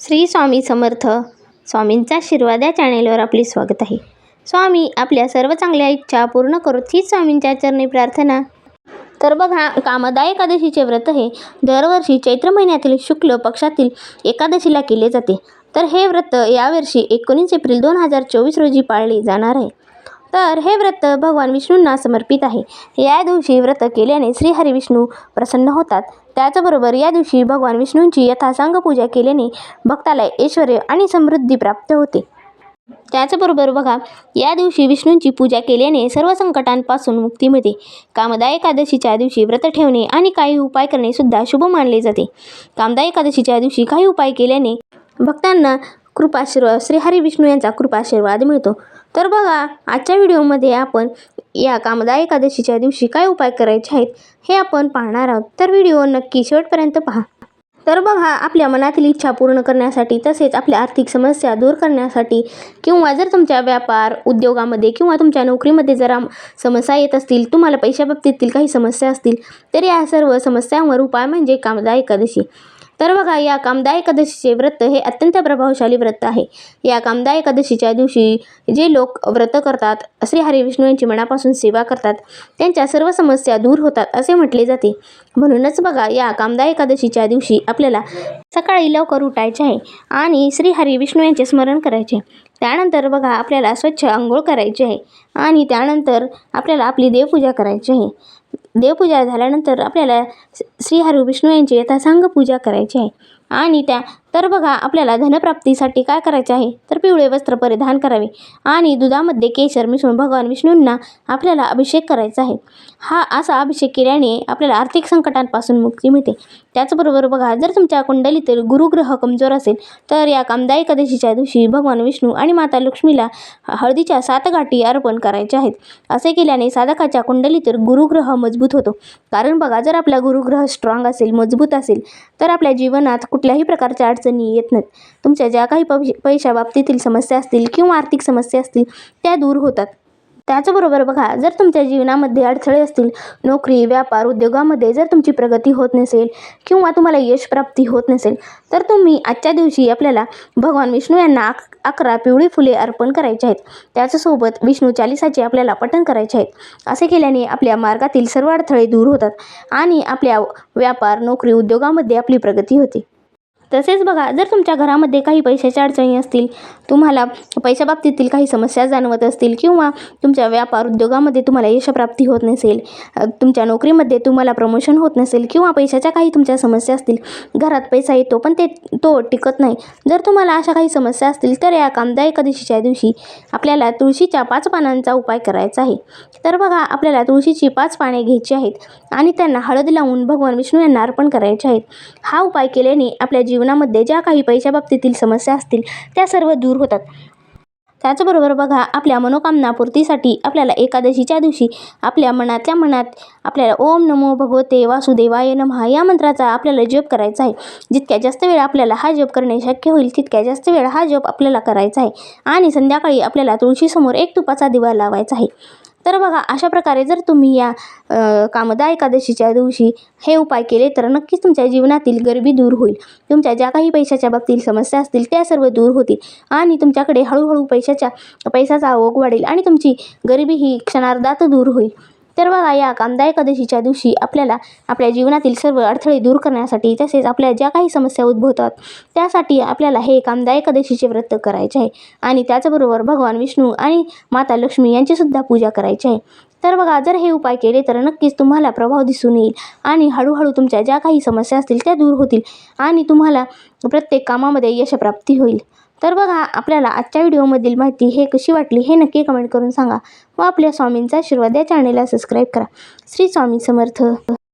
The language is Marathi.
श्री स्वामी समर्थ. स्वामींचा आशीर्वाद या चॅनेलवर आपले स्वागत आहे. स्वामी आपल्या सर्व चांगल्या इच्छा पूर्ण करू हीच स्वामींच्या चरणी प्रार्थना. तर बघा कामदा एकादशीचे व्रत हे दरवर्षी चैत्र महिन्यातील शुक्ल पक्षातील एकादशीला केले जाते. तर हे व्रत यावर्षी एकोणीस एप्रिल दोन हजार चोवीस रोजी पाळले जाणार आहे. तर हे व्रत भगवान विष्णूंना समर्पित आहे. या दिवशी व्रत केल्याने श्रीहरी विष्णू प्रसन्न होतात. त्याचबरोबर या दिवशी भगवान विष्णूंची यथासांग पूजा केल्याने भक्ताला ऐश्वर आणि समृद्धी प्राप्त होते. त्याचबरोबर बघा या दिवशी विष्णूंची पूजा केल्याने सर्व संकटांपासून मुक्ती मिळते. कामदा एकादशीच्या दिवशी व्रत ठेवणे आणि काही उपाय करणे सुद्धा शुभ मानले जाते. कामदा एकादशीच्या दिवशी काही उपाय केल्याने भक्तांना कृपाशीर्वाद श्रीहरी विष्णू यांचा कृपाशीर्वाद मिळतो. तर बघा आजच्या व्हिडिओमध्ये आपण या कामदा एकादशीच्या दिवशी काय उपाय करायचे आहेत हे आपण पाहणार आहोत. तर व्हिडिओ नक्की शेवटपर्यंत पहा. तर बघा आपल्या मनातील इच्छा पूर्ण करण्यासाठी तसेच आपल्या आर्थिक समस्या दूर करण्यासाठी किंवा जर तुमच्या व्यापार उद्योगामध्ये किंवा तुमच्या नोकरीमध्ये जरा समस्या येत असतील तुम्हाला पैशाबाबतीतील काही समस्या असतील तर या सर्व समस्यांवर उपाय म्हणजे कामदा एकादशी. तर बघा या कामदा एकादशीचे व्रत हे अत्यंत प्रभावशाली व्रत आहे. या कामदा एकादशीच्या दिवशी जे लोक व्रत करतात श्री हरी विष्णू यांची मनापासून सेवा करतात त्यांच्या सर्व समस्या दूर होतात असे म्हटले जाते. म्हणूनच बघा या कामदा एकादशीच्या दिवशी आपल्याला सकाळी लवकर उठायचे आहे आणि श्री हरी विष्णू यांचे स्मरण करायचे त्यानंतर बघा आपल्याला स्वच्छ आंघोळ करायची आहे आणि त्यानंतर आपल्याला आपली देवपूजा करायची आहे. देवपूजा झाल्यानंतर आपल्याला श्रीहरी विष्णू यांची यथासांग पूजा करायची आहे. आणि त्या तर बघा आपल्याला धनप्राप्तीसाठी काय करायचे आहे? तर पिवळे वस्त्र परिधान करावे. आणि दुधामध्ये केशर मिसळून भगवान विष्णूंना आपल्याला अभिषेक करायचा आहे. हा असा अभिषेक केल्याने आपल्याला आर्थिक संकटांपासून मुक्ती मिळते. त्याचबरोबर बघा जर तुमच्या कुंडलीतील गुरुग्रह कमजोर असेल तर या कामदायी एकादशीच्या दिवशी भगवान विष्णू आणि माता लक्ष्मीला हळदीच्या सात गाठी अर्पण करायच्या आहेत. असे केल्याने साधकाच्या कुंडलीतील गुरुग्रह मजबूत होतो. कारण बघा जर आपला गुरुग्रह स्ट्रॉंग असेल मजबूत असेल तर आपल्या जीवनात कुठल्याही प्रकारच्या अडचणी येत नाहीत. तुमच्या ज्या काही पै पैशाबाबतीतील समस्या असतील किंवा आर्थिक समस्या असतील त्या दूर होतात. त्याचबरोबर बघा जर तुमच्या जीवनामध्ये अडथळे असतील नोकरी व्यापार उद्योगामध्ये जर तुमची प्रगती होत नसेल किंवा तुम्हाला यश प्राप्ती होत नसेल तर तुम्ही आजच्या दिवशी आपल्याला भगवान विष्णू यांना अक अकरा पिवळी फुले अर्पण करायचे आहेत. त्याच्यासोबत विष्णू चालिसाचे आपल्याला पठण करायचे आहेत. असे केल्याने आपल्या मार्गातील सर्व अडथळे दूर होतात आणि आपल्या व्यापार नोकरी उद्योगामध्ये आपली प्रगती होते. तसेच बघा जर तुमच्या घरामध्ये काही पैशाच्या अडचणी असतील तुम्हाला पैशाबाबतीतील काही समस्या जाणवत असतील किंवा तुमच्या व्यापार उद्योगामध्ये तुम्हाला यशप्राप्ती होत नसेल तुमच्या नोकरीमध्ये तुम्हाला प्रमोशन होत नसेल किंवा पैशाच्या काही तुमच्या समस्या असतील घरात पैसा येतो पण ते तो टिकत नाही. जर तुम्हाला अशा काही समस्या असतील तर या कामदा एकादशीच्या दिवशी आपल्याला तुळशीच्या पाच पानांचा उपाय करायचा आहे. तर बघा आपल्याला तुळशीची पाच पाने घ्यायची आहेत आणि त्यांना हळद लावून भगवान विष्णू यांना अर्पण करायचे आहेत. हा उपाय केल्याने आपल्या जीवनामध्ये ज्या काही पैशाबाबतीतील समस्या असतील त्या सर्व दूर होतात. त्याचबरोबर बघा आपल्या मनोकामना पूर्तीसाठी आपल्याला एकादशीच्या दिवशी आपल्या मनातल्या मनात आपल्याला ओम नमो भगवते वासुदेवाय नमः या मंत्राचा आपल्याला जप करायचा आहे. जितक्या जास्त वेळ आपल्याला हा जप करणे शक्य होईल तितक्या जास्त वेळ हा जप आपल्याला करायचा आहे. आणि संध्याकाळी आपल्याला तुळशीसमोर एक तुपाचा दिवा लावायचा आहे. तर बघा अशा प्रकारे जर तुम्ही या कामदा एकादशीच्या दिवशी हे उपाय केले तर नक्कीच तुमच्या जीवनातील गरिबी दूर होईल. तुमच्या ज्या काही पैशाच्या बाबतीत समस्या असतील त्या सर्व दूर होतील आणि तुमच्याकडे हळूहळू पैशाच्या पैशाचा आवक वाढेल आणि तुमची गरिबी ही क्षणार्धात दूर होईल. तर बघा या कामदा एकादशीच्या दिवशी आपल्याला आपल्या जीवनातील सर्व अडथळे दूर करण्यासाठी तसेच आपल्या ज्या काही समस्या उद्भवतात त्यासाठी आपल्याला हे कामदा एकादशीचे व्रत करायचे आहे. आणि त्याचबरोबर भगवान विष्णू आणि माता लक्ष्मी यांचीसुद्धा पूजा करायची आहे. तर बघा जर हे उपाय केले तर नक्कीच तुम्हाला प्रभाव दिसून येईल आणि हळूहळू तुमच्या ज्या काही समस्या असतील त्या दूर होतील आणि तुम्हाला प्रत्येक कामामध्ये यशप्राप्ती होईल. तर बघा आपल्याला आजच्या व्हिडिओमधील माहिती हे कशी वाटली हे नक्की कमेंट करून सांगा व आपल्या स्वामींचा आशीर्वाद या चॅनेलला सबस्क्राईब करा. श्री स्वामी समर्थ.